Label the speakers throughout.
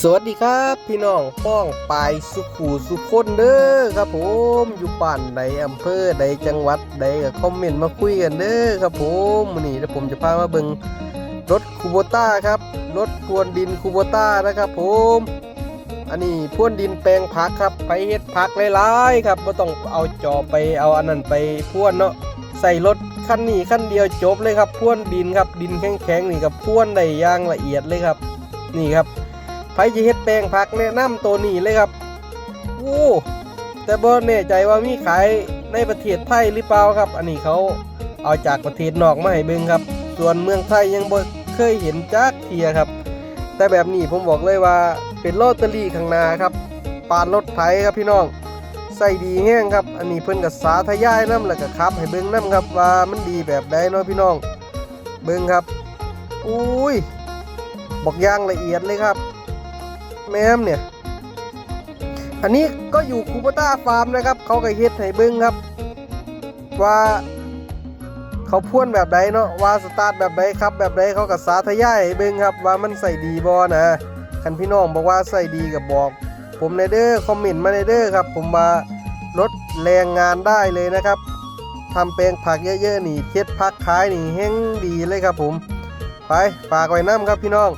Speaker 1: สวัสดีครับพี่น้องป้องปายสุขูสุขคนเด้อครับผมอยู่บ้านใดอำเภอใดจังหวัดใดก็คอมเมนต์มาคุยกันเด้อครับผมมื้อนี้เดี๋ยวผมจะพามาเบิงรถคูโบต้าครับรถพวนดินคูโบต้านะครับผมอันนี้พวนดินแปลงผักครับไปเฮ็ดผักหลายๆครับบ่ต้องเอาจอบไปเอาอันนั้นไปพรวนเนาะใส่รถคันนี้คันเดียวจบเลยครับพรวนดินครับดินแข็งๆนี่ครับพรวนได้ย่างละเอียดเลยครับนี่ครับ ไผจะเฮ็ดแปลงผักแนะนำตัวนี้เลยครับโอ้แต่บ่แน่ใจว่ามีขายในประเทศไทยหรือเปล่าครับ อันนี้เขาเอาจากประเทศนอกมาให้เบิ่งครับ ส่วนเมืองไทยยังบ่เคยเห็นจักเทียครับ แต่แบบนี้ผมบอกเลยว่าเป็นลอตเตอรี่ข้างหน้าครับปานรถไถครับพี่น้องใส่ดีแห้งครับ อันนี้เพิ่นก็สาธยายน้ำแล้วก็ขับ ให้เบิ่งน้ำครับว่ามันดีแบบใดเนาะพี่น้อง เบิ่งครับ อุ้ยบอกย่างละเอียดเลยครับ แม่มเนี่ย อันนี้ก็อยู่คูปต้าฟาร์มนะครับ เขาก็เฮ็ดให้เบิ้งครับ ว่า เขาพ่วนแบบใดเนาะว่าสตาร์ทแบบใดครับ แบบใดเขาก็สาธยายให้เบิ้งครับ ว่ามันใส่ดีบอนะคันพี่น้องบอกว่าใส่ดีกับบอก ผมในเด้อคอมเมนต์มาในเด้อครับ ผมมาลดแรงงานได้เลยนะครับทำแปลงผักเยอะๆนี่เฮ็ดผักขายนี่แห้งดีเลยครับผม ไปฝากไว้น้ำครับพี่น้อง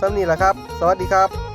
Speaker 1: สำนี้แหละครับ สวัสดีครับ